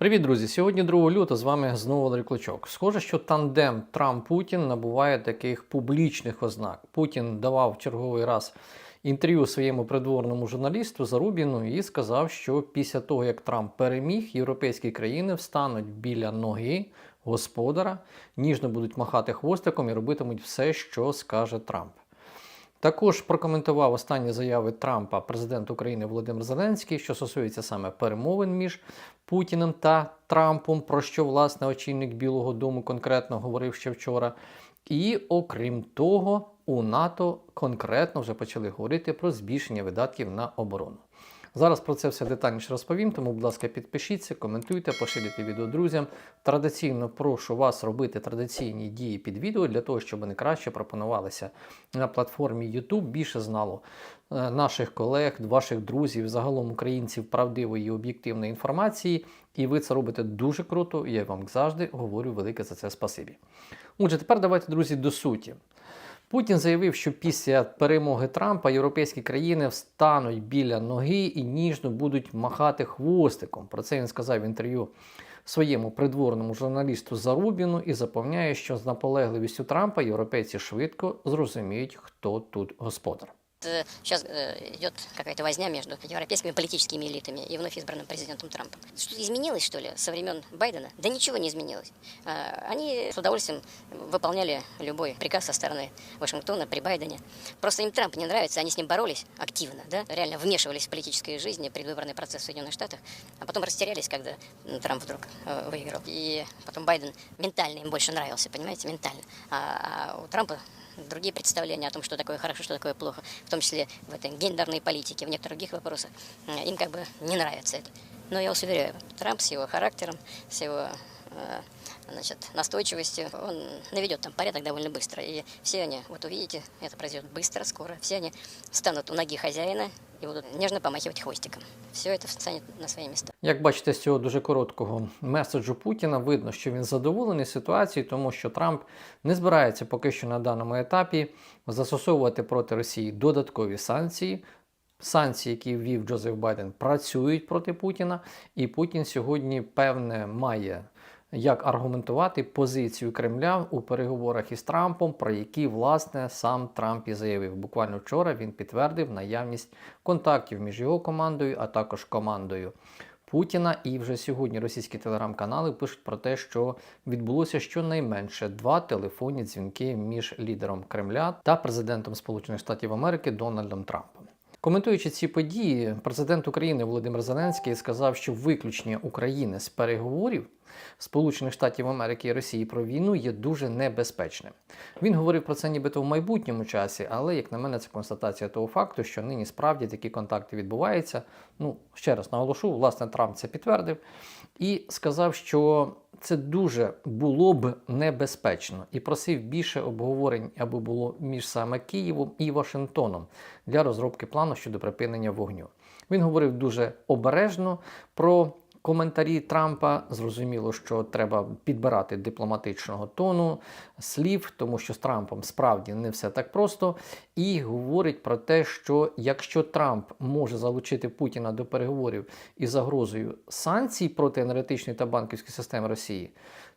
Привіт, друзі! Сьогодні 2 лютого з вами знову Валерій Клочок. Схоже, що тандем Трамп-Путін набуває таких публічних ознак. Путін давав черговий раз інтерв'ю своєму придворному журналісту Зарубіну і сказав, що після того, як Трамп переміг, європейські країни встануть біля ноги господара, ніжно будуть махати хвостиком і робитимуть все, що скаже Трамп. Також прокоментував останні заяви Трампа президент України Володимир Зеленський, що стосується саме перемовин між Путіним та Трампом, про що власне очільник Білого Дому конкретно говорив ще вчора. І окрім того, у НАТО конкретно вже почали говорити про збільшення видатків на оборону. Зараз про це все детальніше розповім, тому, будь ласка, підпишіться, коментуйте, поширюйте відео друзям. Традиційно прошу вас робити традиційні дії під відео для того, щоб вони краще пропонувалися на платформі YouTube, більше знало е, наших колег, ваших друзів, загалом українців правдивої і об'єктивної інформації. І ви це робите дуже круто. Я вам завжди говорю велике за це спасибі. Отже, тепер давайте, друзі, до суті. Путін заявив, що після перемоги Трампа європейські країни встануть біля ноги і ніжно будуть махати хвостиком. Про це він сказав в інтерв'ю своєму придворному журналісту Зарубіну і запевняє, що з наполегливістю Трампа європейці швидко зрозуміють, хто тут господар. Сейчас идет какая-то возня между европейскими политическими элитами и вновь избранным президентом Трампом. Что-то изменилось, что ли, со времен Байдена? Да ничего не изменилось. А, Они с удовольствием выполняли любой приказ со стороны Вашингтона при Байдене. Просто им Трамп не нравится, они с ним боролись активно, да, реально вмешивались в политическую жизнь и предвыборный процесс в Соединенных Штатах, а потом растерялись, когда Трамп вдруг э, выиграл. И потом Байден ментально им больше нравился, понимаете, ментально. А, а у Трампа другие представления о том, что такое хорошо, что такое плохо, в том числе в этой гендерной политике, в некоторых других вопросах, э, им как бы не нравится это. Но я вас уверяю, Трамп с его характером, с его э, значит, настойчивостью, он наведет там порядок довольно быстро. И все они, вот увидите, это произойдет быстро, скоро, все они встанут у ноги хозяина и будут нежно помахивать хвостиком. Все это встанет на свои места. Як бачите з цього дуже короткого меседжу Путіна, видно, що він задоволений ситуацією, тому що Трамп не збирається поки що на даному етапі застосовувати проти Росії додаткові санкції. Санкції, які ввів Джозеф Байден, працюють проти Путіна, і Путін сьогодні, певне, має як аргументувати позицію Кремля у переговорах із Трампом, про які власне сам Трамп і заявив. Буквально вчора він підтвердив наявність контактів між його командою, а також командою. Путіна і вже сьогодні російські телеграм-канали пишуть про те, що відбулося щонайменше два телефонні дзвінки між лідером Кремля та президентом Сполучених Штатів Америки Дональдом Трампом. Коментуючи ці події, президент України Володимир Зеленський сказав, що виключення України з переговорів Сполучених Штатів Америки і Росії про війну є дуже небезпечним. Він говорив про це нібито в майбутньому часі, але, як на мене, це констатація того факту, що нині справді такі контакти відбуваються. Ну, ще раз наголошу, власне, Трамп це підтвердив і сказав, що це дуже було б небезпечно і просив більше обговорень, аби було між саме Києвом і Вашингтоном для розробки плану щодо припинення вогню. Він говорив дуже обережно про коментарі Трампа. Зрозуміло, що треба підбирати дипломатичного тону слів, тому що з Трампом справді не все так просто. І говорить про те, що якщо Трамп може залучити Путіна до переговорів із загрозою санкцій проти енергетичної та банківської системи Росії.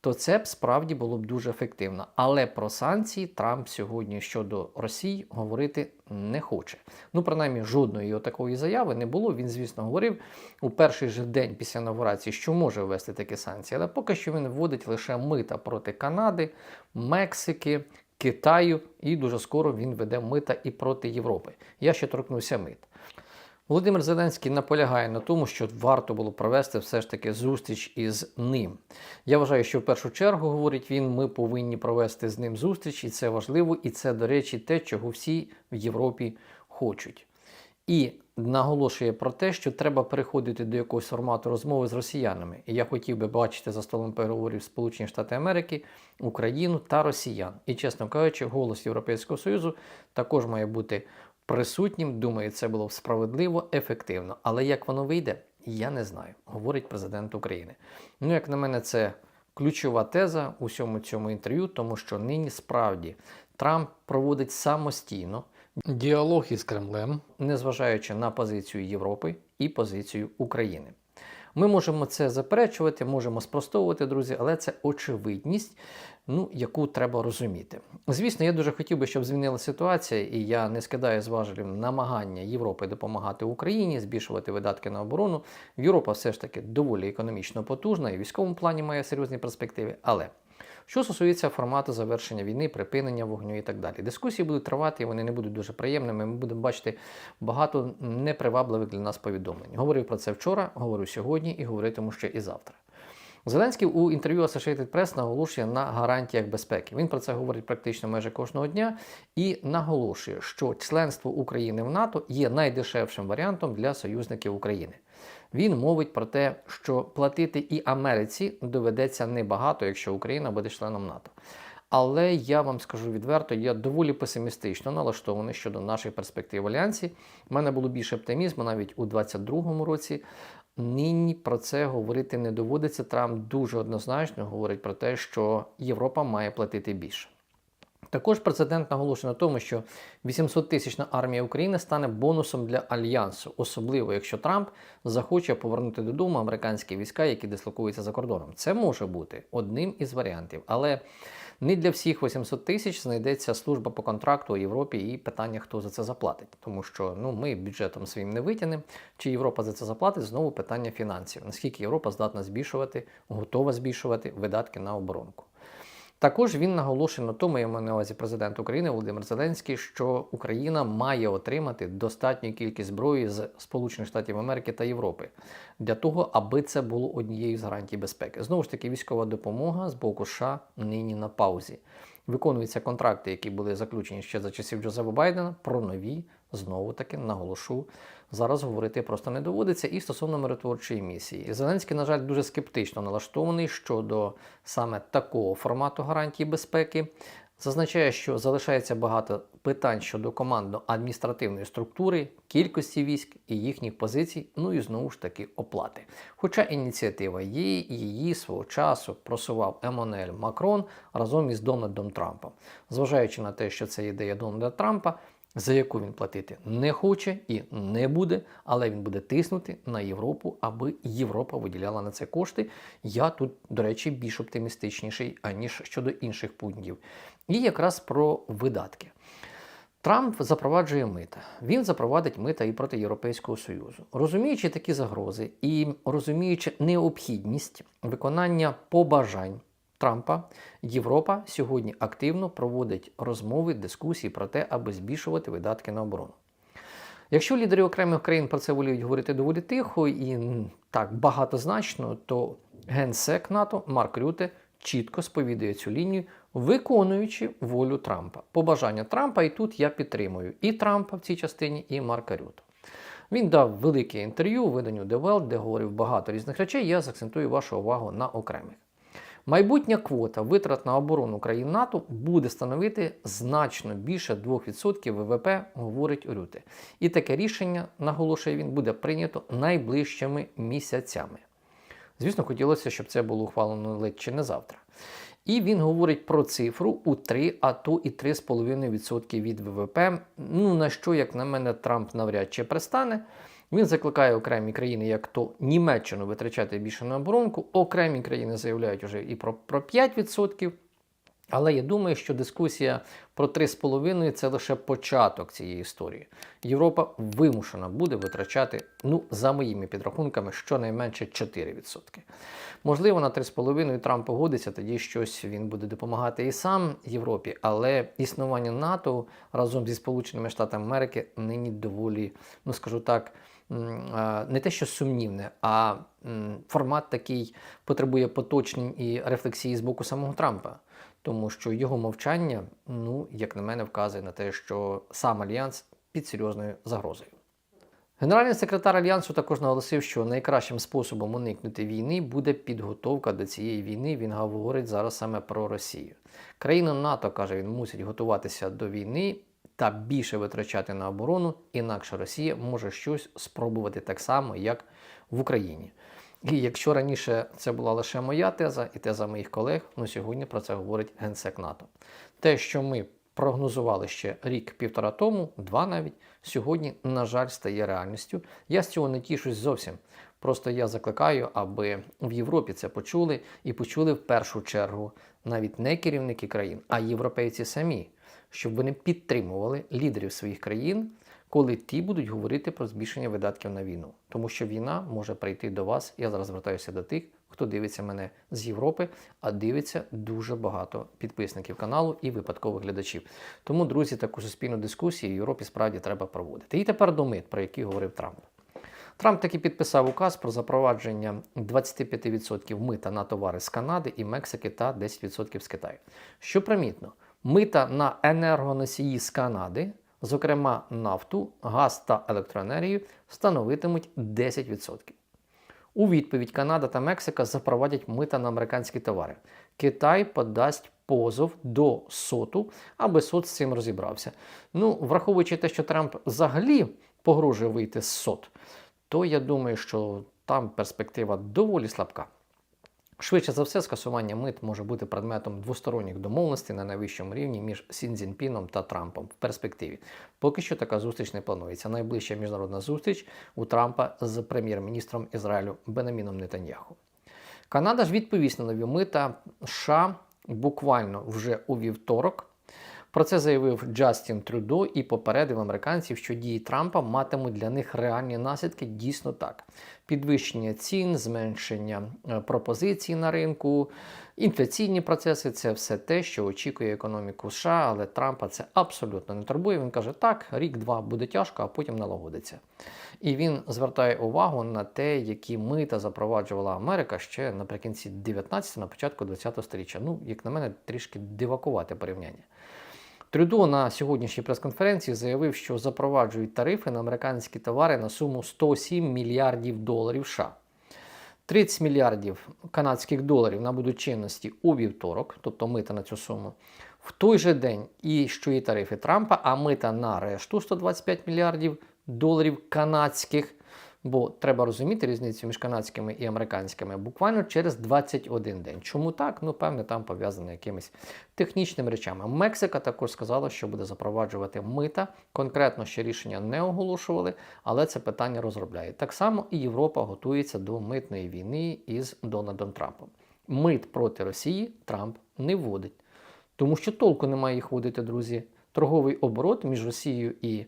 То це б справді було б дуже ефективно. Але про санкції Трамп сьогодні щодо Росії говорити не хоче. Ну, принаймні, жодної такої заяви не було. Він, звісно, говорив у перший же день після інаугурації, що може ввести такі санкції, але поки що він вводить лише мита проти Канади, Мексики. Китаю, і дуже скоро він веде мита і проти Європи. Я ще торкнуся мит. Володимир Зеленський наполягає на тому, що варто було провести все ж таки зустріч із ним. Я вважаю, що в першу чергу, говорить він, ми повинні провести з ним зустріч, і це важливо, і це, до речі, те, чого всі в Європі хочуть. І наголошує про те, що треба переходити до якогось формату розмови з росіянами. І я хотів би бачити за столом переговорів Сполучені Штати Америки, Україну та Росіян. І, чесно кажучи, голос Європейського Союзу також має бути присутнім. Думаю, це було б справедливо, ефективно. Але як воно вийде, я не знаю, говорить президент України. Ну, як на мене, це ключова теза у всьому цьому інтерв'ю, тому що нині справді Трамп проводить самостійно діалог із Кремлем, незважаючи на позицію Європи і позицію України. Ми можемо це заперечувати, можемо спростовувати, друзі, але це очевидність, ну, яку треба розуміти. Звісно, я дуже хотів би, щоб змінила ситуація, і я не скидаю з намагання Європи допомагати Україні, збільшувати видатки на оборону. Європа все ж таки доволі економічно потужна і в військовому плані має серйозні перспективи. Але що стосується формату завершення війни, припинення вогню і так далі. Дискусії будуть тривати, і вони не будуть дуже приємними. Ми будемо бачити багато непривабливих для нас повідомлень. Говорив про це вчора, говорю сьогодні і говоритиму ще і завтра. Зеленський у інтерв'ю Associated Press наголошує на гарантіях безпеки. Він про це говорить практично майже кожного дня і наголошує, що членство України в НАТО є найдешевшим варіантом для союзників України. Він мовить про те, що платити і Америці доведеться небагато, якщо Україна буде членом НАТО. Але я вам скажу відверто, я доволі песимістично налаштований щодо наших перспектив альянсі. У мене було більше оптимізму навіть у 2022 році. Нині про це говорити не доводиться. Трамп дуже однозначно говорить про те, що Європа має платити більше. Також президент наголошує на тому, що 800 тисячна армія України стане бонусом для альянсу, особливо якщо Трамп захоче повернути додому американські війська, які дислокуються за кордоном. Це може бути одним із варіантів, але не для всіх 800 тисяч знайдеться служба по контракту у Європі і питання, хто за це заплатить. Тому що ну ми бюджетом своїм не витягнемо. Чи Європа за це заплатить? Знову питання фінансів. Наскільки Європа здатна збільшувати, готова збільшувати видатки на оборонку? Також він наголошує на тому, я маю на увазі президент України Володимир Зеленський, що Україна має отримати достатню кількість зброї з Сполучених Штатів Америки та Європи для того, аби це було однією з гарантій безпеки. Знову ж таки, військова допомога з боку США нині на паузі. Виконуються контракти, які були заключені ще за часів Джозефа Байдена, про нові знову таки наголошу. Зараз говорити просто не доводиться. І стосовно миротворчої місії. Зеленський, на жаль, дуже скептично налаштований щодо саме такого формату гарантій безпеки. Зазначає, що залишається багато питань щодо командно-адміністративної структури, кількості військ і їхніх позицій, ну і знову ж таки оплати. Хоча ініціатива є, її свого часу просував Еммануель Макрон разом із Дональдом Трампом. Зважаючи на те, що це ідея Дональда Трампа, за яку він платити не хоче і не буде, але він буде тиснути на Європу, аби Європа виділяла на це кошти. Я тут, до речі, більш оптимістичніший, аніж щодо інших пунктів. І якраз про видатки. Трамп запроваджує мита. Він запровадить мита і проти Європейського Союзу. Розуміючи такі загрози і розуміючи необхідність виконання побажань Трампа, Європа сьогодні активно проводить розмови, дискусії про те, аби збільшувати видатки на оборону. Якщо лідери окремих країн про це воліють говорити доволі тихо і так багатозначно, то генсек НАТО Марк Рюте чітко сповідує цю лінію, виконуючи волю Трампа. Побажання Трампа, і тут я підтримую і Трампа в цій частині, і Марка Рюта. Він дав велике інтерв'ю виданню The Welt, де говорив багато різних речей. Я заакцентую вашу увагу на окремих. Майбутня квота витрат на оборону країн НАТО буде становити значно більше 2% ВВП, говорить Рюте. І таке рішення, наголошує він, буде прийнято найближчими місяцями. Звісно, хотілося, щоб це було ухвалено ледь чи не завтра. І він говорить про цифру у 3, а то і 3,5% від ВВП. Ну на що, як на мене, Трамп навряд чи пристане. Він закликає окремі країни, як то Німеччину, витрачати більше на оборонку. Окремі країни заявляють вже і про, про 5%. Але я думаю, що дискусія про 3,5 це лише початок цієї історії. Європа вимушена буде витрачати, ну, за моїми підрахунками, щонайменше 4%. Можливо, на 3,5 Трамп погодиться, тоді щось він буде допомагати і сам Європі, але існування НАТО разом зі Сполученими Штатами Америки нині доволі, ну скажу так, не те, що сумнівне, а формат такий потребує поточнень і рефлексії з боку самого Трампа. Тому що його мовчання, ну, як на мене, вказує на те, що сам альянс під серйозною загрозою. Генеральний секретар альянсу також наголосив, що найкращим способом уникнути війни буде підготовка до цієї війни. Він говорить зараз саме про Росію. Країни НАТО каже, він мусить готуватися до війни та більше витрачати на оборону, інакше Росія може щось спробувати так само, як в Україні. І якщо раніше це була лише моя теза і теза моїх колег, ну сьогодні про це говорить генсек НАТО. Те, що ми прогнозували ще рік-півтора тому, два навіть, сьогодні, на жаль, стає реальністю. Я з цього не тішусь зовсім. Просто я закликаю, аби в Європі це почули і почули в першу чергу навіть не керівники країн, а європейці самі, щоб вони підтримували лідерів своїх країн, коли ті будуть говорити про збільшення видатків на війну. Тому що війна може прийти до вас. Я зараз звертаюся до тих, хто дивиться мене з Європи, а дивиться дуже багато підписників каналу і випадкових глядачів. Тому, друзі, таку суспільну дискусію в Європі справді треба проводити. І тепер до мит, про які говорив Трамп. Трамп таки підписав указ про запровадження 25% мита на товари з Канади і Мексики та 10% з Китаю. Що примітно, мита на енергоносії з Канади, зокрема нафту, газ та електроенергію, становитимуть 10%. У відповідь Канада та Мексика запровадять мита на американські товари. Китай подасть позов до соту, аби сот з цим розібрався. Ну, враховуючи те, що Трамп взагалі погрожує вийти з сот, то я думаю, що там перспектива доволі слабка. Швидше за все, скасування мит може бути предметом двосторонніх домовленостей на найвищому рівні між Сінзінпіном та Трампом в перспективі. Поки що така зустріч не планується. Найближча міжнародна зустріч у Трампа з прем'єр-міністром Ізраїлю Бенаміном Нетаньяху. Канада ж відповість на нові мита США буквально вже у вівторок. Про це заявив Джастін Трюдо і попередив американців, що дії Трампа матимуть для них реальні наслідки дійсно так: підвищення цін, зменшення е, пропозицій на ринку, інфляційні процеси це все те, що очікує економіку США, але Трампа це абсолютно не турбує. Він каже, так, рік-два буде тяжко, а потім налагодиться. І він звертає увагу на те, які мита запроваджувала Америка ще наприкінці 19-го, на початку 20-го століття. Ну, як на мене, трішки дивакувати порівняння. Трюдо на сьогоднішній прес-конференції заявив, що запроваджують тарифи на американські товари на суму 107 мільярдів доларів США. 30 мільярдів канадських доларів набудуть чинності у вівторок, тобто мита на цю суму. В той же день і що і тарифи Трампа, а мита на решту 125 мільярдів доларів канадських. Бо треба розуміти різницю між канадськими і американськими буквально через 21 день. Чому так? Ну, певне, там пов'язано якимись технічними речами. Мексика також сказала, що буде запроваджувати мита. Конкретно ще рішення не оголошували, але це питання розробляє. Так само і Європа готується до митної війни із Дональдом Трампом. Мит проти Росії Трамп не вводить, тому що толку немає їх вводити, друзі. Торговий оборот між Росією і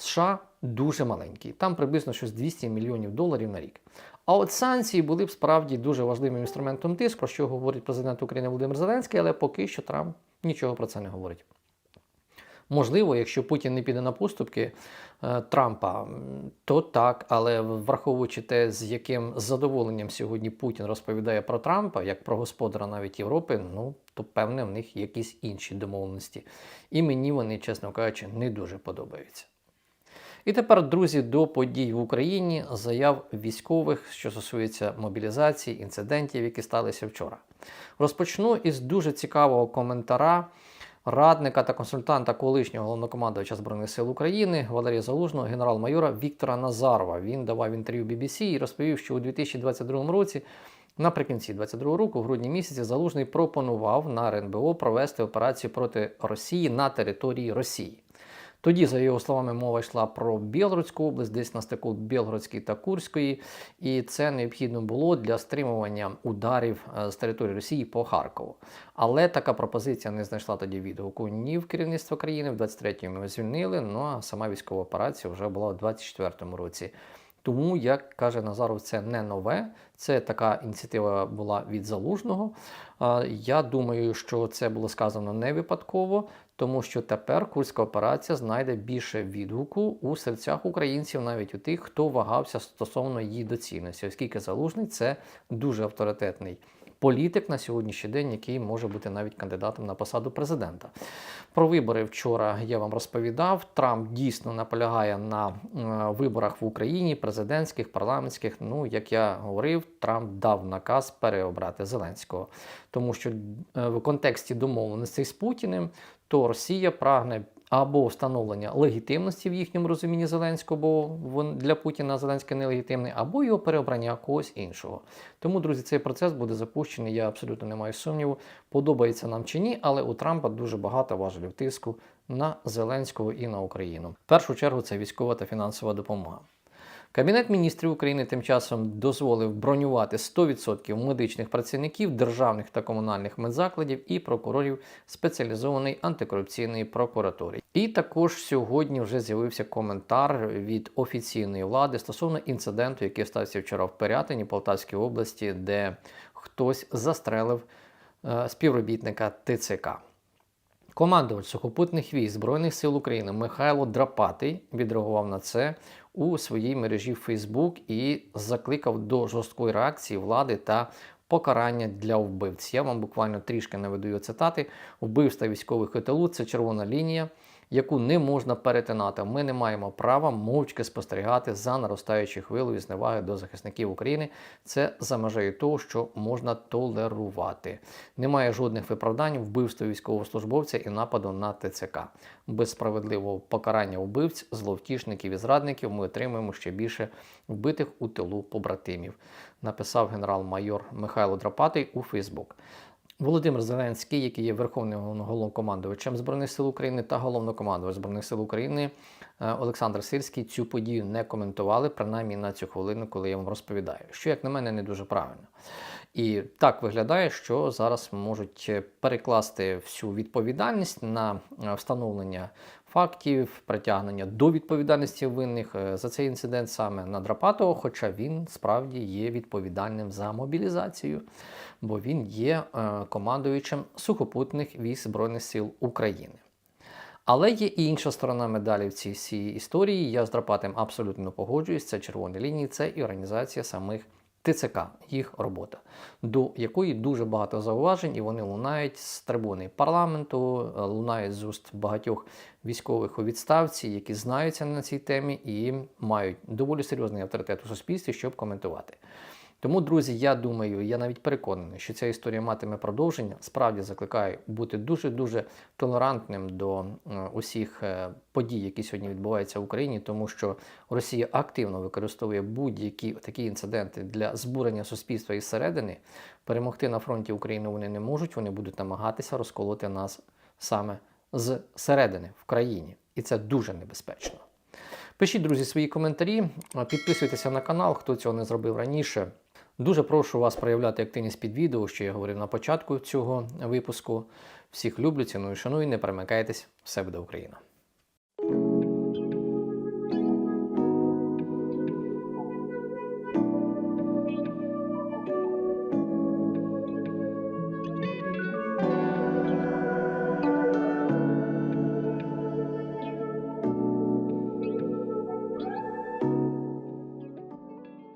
США дуже маленький. Там приблизно щось 200 мільйонів доларів на рік. А от санкції були б справді дуже важливим інструментом тиску, про що говорить президент України Володимир Зеленський, але поки що Трамп нічого про це не говорить. Можливо, якщо Путін не піде на поступки е, Трампа, то так, але враховуючи те, з яким задоволенням сьогодні Путін розповідає про Трампа, як про господара навіть Європи, ну то певне в них якісь інші домовленості. І мені вони, чесно кажучи, не дуже подобаються. І тепер, друзі, до подій в Україні, заяв військових, що стосується мобілізації, інцидентів, які сталися вчора. Розпочну із дуже цікавого коментара радника та консультанта колишнього головнокомандувача Збройних сил України Валерія Залужного, генерал-майора Віктора Назарова. Він давав інтерв'ю BBC і розповів, що у 2022 році. Наприкінці 22 року, в грудні місяці, Залужний пропонував на РНБО провести операцію проти Росії на території Росії. Тоді, за його словами, мова йшла про Білгородську область, десь на стику Білгородської та Курської, і це необхідно було для стримування ударів е, з території Росії по Харкову. Але така пропозиція не знайшла тоді відгуку ні в керівництво країни. В 23-му його звільнили. Ну а сама військова операція вже була в 24-му році. Тому, як каже Назаров, це не нове. Це така ініціатива була від залужного. Я думаю, що це було сказано не випадково, тому що тепер курська операція знайде більше відгуку у серцях українців, навіть у тих, хто вагався стосовно її доцільності, оскільки залужний це дуже авторитетний. Політик на сьогоднішній день, який може бути навіть кандидатом на посаду президента. Про вибори вчора я вам розповідав. Трамп дійсно наполягає на е, виборах в Україні, президентських, парламентських. Ну, як я говорив, Трамп дав наказ переобрати Зеленського, тому що е, в контексті домовленостей з Путіним, то Росія прагне або встановлення легітимності в їхньому розумінні Зеленського, бо для Путіна Зеленський нелегітимний, або його переобрання когось іншого. Тому, друзі, цей процес буде запущений. Я абсолютно не маю сумніву, подобається нам чи ні, але у Трампа дуже багато важелів тиску на Зеленського і на Україну. В першу чергу це військова та фінансова допомога. Кабінет міністрів України тим часом дозволив бронювати 100% медичних працівників державних та комунальних медзакладів і прокурорів спеціалізованої антикорупційної прокуратури. І також сьогодні вже з'явився коментар від офіційної влади стосовно інциденту, який стався вчора в Пирятині Полтавській області, де хтось застрелив е, співробітника ТЦК. Командувач сухопутних військ Збройних сил України Михайло Драпатий відреагував на це у своїй мережі Facebook і закликав до жорсткої реакції влади та покарання для вбивць. Я вам буквально трішки наведу цитати. Вбивства військових КТЛУ це червона лінія, яку не можна перетинати. Ми не маємо права мовчки спостерігати за наростаючою хвилею зневаги до захисників України. Це за межею того, що можна толерувати. Немає жодних виправдань вбивства військовослужбовця і нападу на ТЦК. Без справедливого покарання вбивць, зловтішників і зрадників ми отримаємо ще більше вбитих у тилу побратимів. Написав генерал-майор Михайло Драпатий у Фейсбук. Володимир Зеленський, який є верховним головнокомандувачем Збройних сил України та головнокомандувач Збройних сил України е, Олександр Сирський цю подію не коментували, принаймні на цю хвилину, коли я вам розповідаю, що, як на мене, не дуже правильно. І так виглядає, що зараз можуть перекласти всю відповідальність на е, встановлення фактів, притягнення до відповідальності винних е, за цей інцидент саме на Драпатого, хоча він справді є відповідальним за мобілізацію, бо він є е, командуючим сухопутних військ Збройних сил України. Але є і інша сторона медалі в цій всій історії. Я з Драпатим абсолютно погоджуюсь. Це червоні лінії, це і організація самих ТЦК, їх робота, до якої дуже багато зауважень, і вони лунають з трибуни парламенту, е, лунають з уст багатьох військових у відставці, які знаються на цій темі і мають доволі серйозний авторитет у суспільстві, щоб коментувати. Тому, друзі, я думаю, я навіть переконаний, що ця історія матиме продовження. Справді закликаю бути дуже-дуже толерантним до усіх е, подій, які сьогодні відбуваються в Україні, тому що Росія активно використовує будь-які такі інциденти для збурення суспільства із середини. Перемогти на фронті України вони не можуть, вони будуть намагатися розколоти нас саме з середини в країні, і це дуже небезпечно. Пишіть, друзі, свої коментарі, підписуйтеся на канал, хто цього не зробив раніше. Дуже прошу вас проявляти активність під відео, що я говорив на початку цього випуску. Всіх люблю, ціную, шаную, не перемикайтесь, все буде Україна!